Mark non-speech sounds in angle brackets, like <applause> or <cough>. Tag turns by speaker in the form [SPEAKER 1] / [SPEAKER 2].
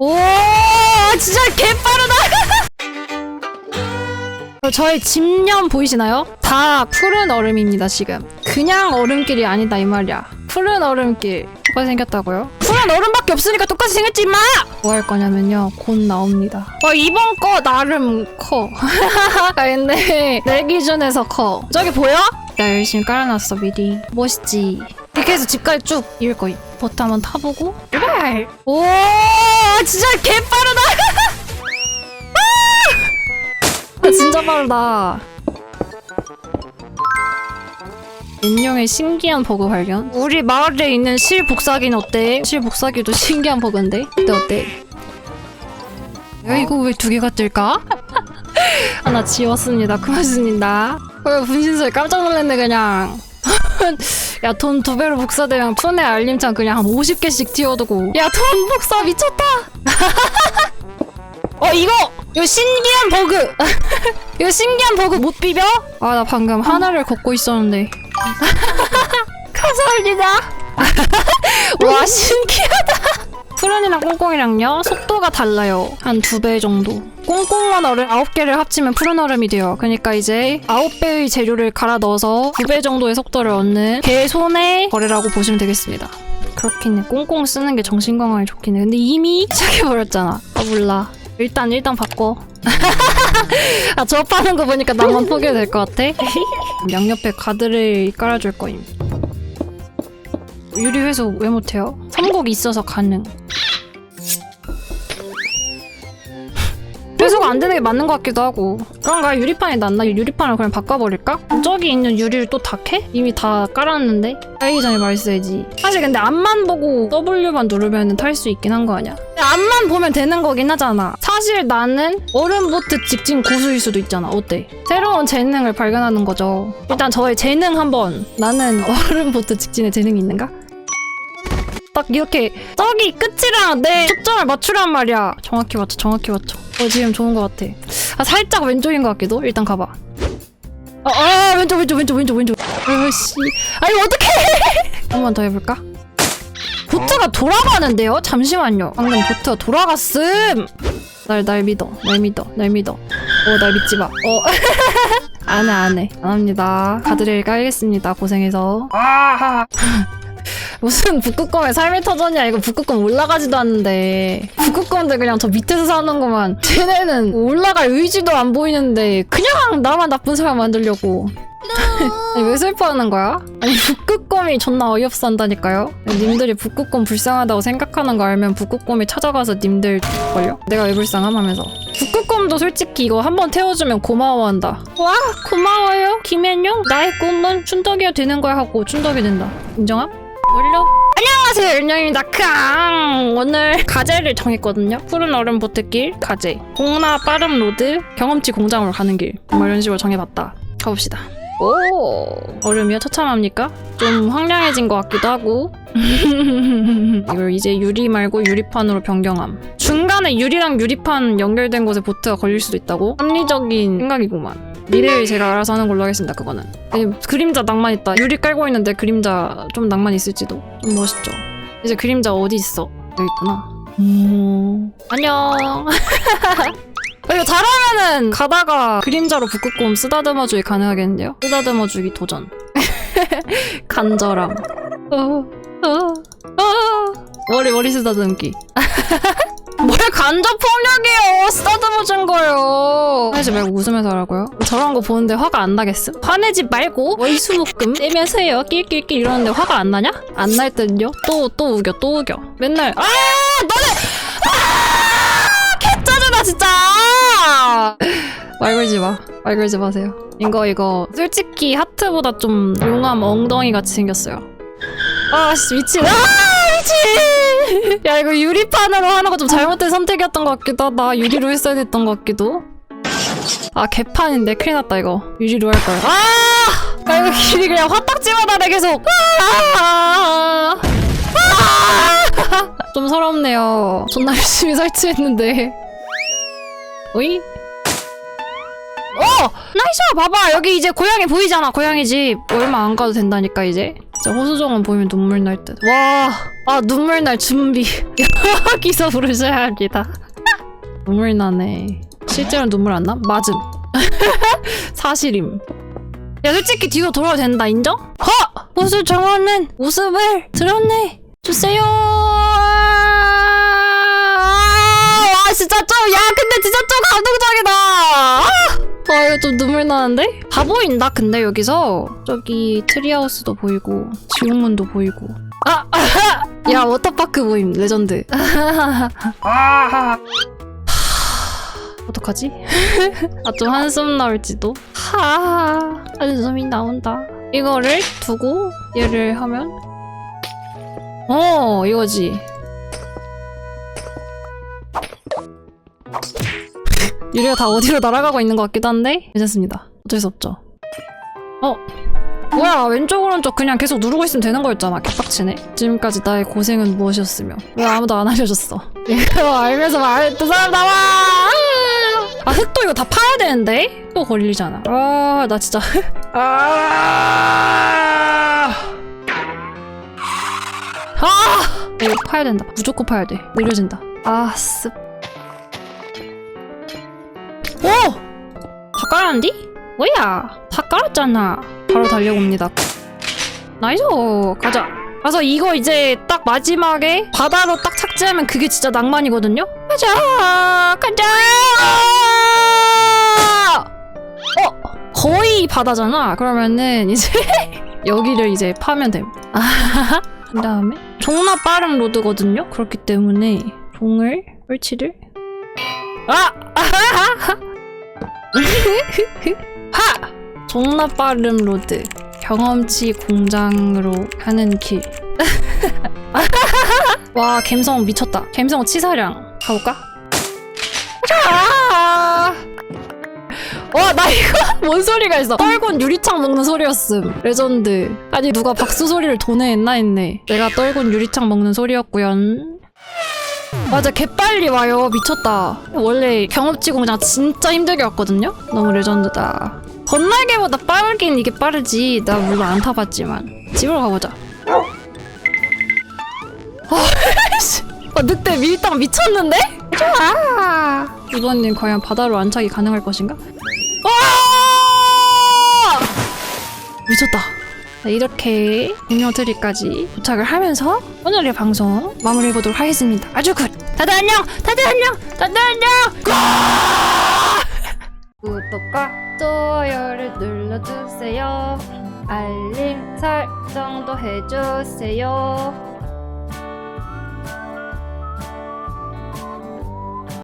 [SPEAKER 1] 오 진짜 개빠르다 <laughs> 어, 저의 집념 보이시나요? 다 푸른 얼음입니다 지금 그냥 얼음길이 아니다 이 말이야 푸른 얼음길 똑같이 생겼다고요? 푸른 얼음밖에 없으니까 똑같이 생겼지 임마! 뭐 할 거냐면요 곧 나옵니다 와 이번 거 나름 커 아, <laughs> 근데 내 기준에서 커 저기 보여? 나 열심히 깔아놨어 미리 멋있지 이렇게 해서 집까지 쭉 이을 거임 버터 한번 타보고. 그래 오 진짜 개빠르다. <laughs> 아, 진짜 빠르다. 인형의 신기한 버그 발견. 우리 마을에 있는 실 복사기는 어때? 실 복사기도 <laughs> 신기한 버그인데? 어때 어때? 야 이거 왜 두 개가 뜰까? <laughs> 하나 지웠습니다. 고맙습니다. 어, 분신술 깜짝 놀랐네 그냥 야 돈 두 배로 복사되면 푼의 알림창 그냥 한 50개씩 띄워두고. 야 돈 복사 미쳤다! <laughs> 어 이거! 이거 신기한 버그! <laughs> 이거 신기한 버그 못 비벼? 아 나 방금 하나를 걷고 있었는데. <laughs> 감사합니다. 와 신기하다 푸른이랑 꽁꽁이랑요? 속도가 달라요. 한 두 배 정도. 꽁꽁한 얼음 9개를 합치면 푸른 얼음이 돼요. 그러니까 이제 9배의 재료를 갈아 넣어서 두 배 정도의 속도를 얻는 개 손의 거래라고 보시면 되겠습니다. 그렇긴 해. 꽁꽁 쓰는 게 정신 건강에 좋긴 해. 근데 이미 <laughs> 시작해버렸잖아. 아 몰라. 일단 일단 바꿔. <laughs> 아 조합하는 거 보니까 나만 포기해도 될것 같아. <laughs> 양옆에 가드를 깔아줄 거임. 유리 회수 왜 못해요? 선곡이 있어서 가능 안 되는 게 맞는 것 같기도 하고 그런가 유리판이 낫나? 유리판을 그냥 바꿔버릴까? 저기 있는 유리를 또 다 캐? 이미 다 깔았는데? 깔기 전에 말했어야지 사실 근데 앞만 보고 W만 누르면 탈 수 있긴 한 거 아니야? 앞만 보면 되는 거긴 하잖아 사실 나는 얼음보트 직진 고수일 수도 있잖아 어때? 새로운 재능을 발견하는 거죠 일단 저의 재능 한번 나는 <laughs> 얼음보트 직진에 재능이 있는가? 딱 이렇게 저기 끝이랑 내 초점을 맞추란 말이야 정확히 맞춰 정확히 맞춰 어 지금 좋은 것 같아. 아 살짝 왼쪽인 것 같기도? 일단 가봐. 아, 아 왼쪽 왼쪽 왼쪽 왼쪽 왼쪽. 아씨. 아 이거 어떡해! <laughs> 한 번 더 해볼까? 보트가 돌아가는데요? 잠시만요. 방금 보트가 돌아갔음! 날, 날 믿어. 날 믿어. 날 믿어. 어 날 믿지 마 어. <laughs> 안해 안해. 안 합니다. 가드레일 깔겠습니다. 고생해서. 아하 무슨 북극곰의 삶의 터전이야 이거 북극곰 올라가지도 않는데. 북극곰들 그냥 저 밑에서 사는 거만. 쟤네는 올라갈 의지도 안 보이는데 그냥 나만 나쁜 사람 만들려고. <laughs> 아니, 왜 슬퍼하는 거야? 아니 북극곰이 존나 어이없어 한다니까요? 님들이 북극곰 불쌍하다고 생각하는 거 알면 북극곰이 찾아가서 님들 걸려? 내가 왜 불쌍함 하면서. 북극곰도 솔직히 이거 한 번 태워주면 고마워한다. 와. 고마워요. 김현용? 나의 꿈은 춘덕이가 되는 거야 하고 춘덕이 된다. 인정함? 원료? 안녕하세요 윤영입니다. 크앙 오늘 가제를 정했거든요. 푸른 얼음 보트길 가제. 공나 빠름 로드 경험치 공장으로 가는 길 뭐 이런 식으로 정해봤다. 가봅시다. 오! 얼음이요? 처참합니까? 좀 황량해진 것 같기도 하고. <laughs> 이걸 이제 유리 말고 유리판으로 변경함. 중간에 유리랑 유리판 연결된 곳에 보트가 걸릴 수도 있다고? 합리적인 생각이구만 미래를 제가 알아서 하는 걸로 하겠습니다 그거는. 에, 그림자 낭만 있다. 유리 깔고 있는데 그림자 좀 낭만 있을지도. 좀 멋있죠. 이제 그림자 어디 있어? 여기 있구나. 음... 안녕. <laughs> 이거 잘하면은 가다가 그림자로 북극곰 쓰다듬어주기 가능하겠는데요? 쓰다듬어주기 도전. <laughs> 간절함. 어, 어, 어. 머리 머리 쓰다듬기 <laughs> 간접 폭력이에요 쓰다듬어 준 거예요 화내지 말고 웃으면서 하라고요? 저런 거 보는데 화가 안 나겠음? 화내지 말고 월수목금 떼면서 해요 낄낄낄 이러는데 화가 안 나냐? 안 날 땐요? 또 또 우겨 또 우겨 맨날 아 너네 아 개짜증나 진짜 말 걸지 마. 말 걸지 마세요. 이거 이거 솔직히 하트보다 좀 용암 엉덩이 같이 생겼어요. 아 씨 미친. 아 미친. <laughs> 야 이거 유리판으로 하는 거 좀 잘못된 선택이었던 것 같기도 하다. 유리로 했어야 됐던 것 같기도. 아 개판인데 큰일 났다 이거. 유리로 할 걸. 아! 야 이거 길이 그냥 화딱지마다 계속. 아! 아! <laughs> 좀 서럽네요. 존나 열심히 설치했는데. 오이? 어! 나이스! 봐봐! 여기 이제 고양이 보이잖아, 고양이 집. 얼마 안 가도 된다니까, 이제. 진짜 호수정원 보이면 눈물 날 듯. 와, 아 눈물 날 준비. 여기서 부르셔야 합니다. 눈물 나네. 실제로 눈물 안 나? 맞음. <laughs> 사실임. 야 솔직히 뒤로 돌아도 된다 인정? 허! 호수정원은 모습을 드러내 주세요. 와 진짜 좀 야 근데 진짜 좀 감동적이다. 아! 좀 눈물 나는데? 다 보인다 근데 여기서 저기 트리하우스도 보이고 지옥문도 보이고 아! 아하! 야 워터파크 보임 레전드. 어떡하지? <laughs> 아 좀 한숨 나올지도 하 한숨이 나온다 이거를 두고 얘를 하면 어 이거지 유리가 다 어디로 날아가고 있는 것 같기도 한데 괜찮습니다. 어쩔 수 없죠. 어? 뭐야 왼쪽 오른쪽 그냥 계속 누르고 있으면 되는 거였잖아 개빡치네. 지금까지 나의 고생은 무엇이었으며. 왜 아무도 안 알려줬어? <laughs> 이거 알면서 말했던 사람 나와! 아 흙도 이거 다 파야 되는데? 또 걸리잖아. 아 나 진짜. <laughs> 아! 아! 이거 파야 된다. 무조건 파야 돼. 느려진다. 아, 습. 오! 다 깔았는디? 뭐야? 다 깔았잖아. 바로 달려옵니다. 나이스! 가자. 가서 이거 이제 딱 마지막에 바다로 딱 착지하면 그게 진짜 낭만이거든요? 가자! 가자! 어! 거의 바다잖아. 그러면은 이제 <laughs> 여기를 이제 파면 됨. 아, <laughs> 그 다음에 종나 빠른 로드거든요. 그렇기 때문에 종을 설치를 아! <laughs> 하! 종나 빠른 로드 경험치 공장으로 가는 길. <laughs> 와 갬성 미쳤다. 갬성 치사량 가볼까? 자! 와, 나 이거 <laughs> 뭔 소리가 있어? 떨군 유리창 먹는 소리였음. 레전드. 아니, 누가 박수 소리를 도내했나 했네. 내가 떨군 유리창 먹는 소리였구요. 맞아, 개빨리 와요. 미쳤다. 원래 경험치 공장 진짜 힘들게 왔거든요? 너무 레전드다. 건날개보다 빠르긴 이게 빠르지. 나 물론 안 타봤지만. 집으로 가보자. 아, <laughs> 씨. 아, 늑대 밀당 미쳤는데? 좋아. 이번엔 과연 바다로 안착이 가능할 것인가? 와! 미쳤다. 네, 이렇게 공룡트리까지 도착을 하면서 오늘의 방송 마무리해 보도록 하겠습니다. 아주 굿! 다들 안녕! 다들 안녕! 다들 안녕! 구독과 좋아요를 눌러주세요. 알림 설정도 해주세요.